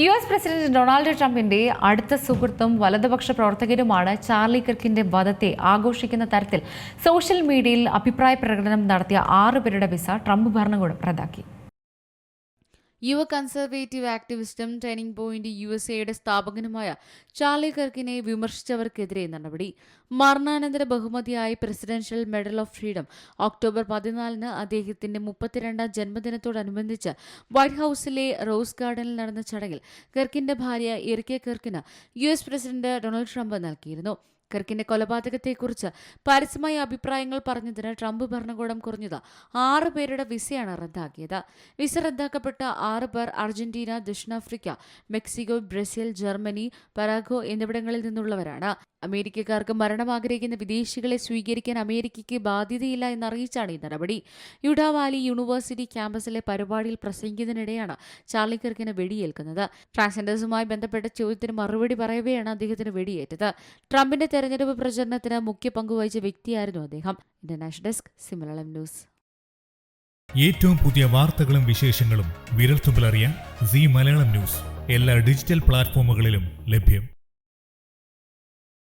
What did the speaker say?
U S president Donald ട്രംപിന്റെ അടുത്ത സുഹൃത്തും വലതുപക്ഷ പ്രവർത്തകരുമാണ് ചാർലി കിർക്കിന്റെ വധത്തെ ആഘോഷിക്കുന്ന തരത്തിൽ സോഷ്യൽ മീഡിയയിൽ അഭിപ്രായ പ്രകടനം നടത്തിയ ആറുപേരുടെ വിസ ട്രംപ് ഭരണകൂടം റദ്ദാക്കി. യുവ കൺസർവേറ്റീവ് ആക്ടിവിസ്റ്റും ട്രെയിനിംഗ് പോയിന്റ് യു എസ് എയുടെ സ്ഥാപകനുമായ ചാർലി കർക്കിനെ വിമർശിച്ചവർക്കെതിരെ നടപടി. മരണാനന്തര ബഹുമതിയായി presidential medal of freedom. October പതിനാലിന് അദ്ദേഹത്തിന്റെ മുപ്പത്തിരണ്ടാം ജന്മദിനത്തോടനുബന്ധിച്ച് വൈറ്റ് ഹൌസിലെ റോസ് ഗാർഡനിൽ നടന്ന ചടങ്ങിൽ കർക്കിന്റെ ഭാര്യ Erika കർക്കിന് U S president Donald Trump നൽകിയിരുന്നു. കർക്കിന്റെ കൊലപാതകത്തെക്കുറിച്ച് പരസ്യമായ അഭിപ്രായങ്ങൾ പറഞ്ഞതിന് ട്രംപ് ഭരണകൂടം കുറഞ്ഞത് ആറ് പേരുടെ വിസയാണ് റദ്ദാക്കിയത്. വിസ റദ്ദാക്കപ്പെട്ട ആറ് പേർ അർജന്റീന ദക്ഷിണാഫ്രിക്ക മെക്സിക്കോ ബ്രസീൽ ജർമ്മനി പരാഗോ എന്നിവിടങ്ങളിൽ നിന്നുള്ളവരാണ്. അമേരിക്കക്കാർക്ക് മരണം ആഗ്രഹിക്കുന്ന വിദേശികളെ സ്വീകരിക്കാൻ അമേരിക്കയ്ക്ക് ബാധ്യതയില്ല എന്നറിയിച്ചാണ് ഈ നടപടി. യുഡാവാലി യൂണിവേഴ്സിറ്റി ക്യാമ്പസിലെ പരിപാടിയിൽ പ്രസംഗിക്കുന്നതിനിടെയാണ് ചാർലി കിർക്കിന് വെടിയേൽക്കുന്നത്. ട്രാൻസ്ജെൻഡേഴ്സുമായി ബന്ധപ്പെട്ട ചോദ്യത്തിന് മറുപടി പറയവെയാണ് അദ്ദേഹത്തിന് വെടിയേറ്റത്. ട്രംപിന്റെ തെരഞ്ഞെടുപ്പ് പ്രചരണത്തിന് മുഖ്യ പങ്കുവഹിച്ച വ്യക്തിയായിരുന്നു അദ്ദേഹം. ഇന്റർനാഷണൽ ഡെസ്ക് സിമിലം ന്യൂസ് ഏറ്റവും പുതിയ വാർത്തകളും വിശേഷങ്ങളും വിരൽത്തുമ്പിലറിയാൻ സി മലയാളം ന്യൂസ്. എല്ലാ ഡിജിറ്റൽ പ്ലാറ്റ്ഫോമുകളിലും ലഭ്യം.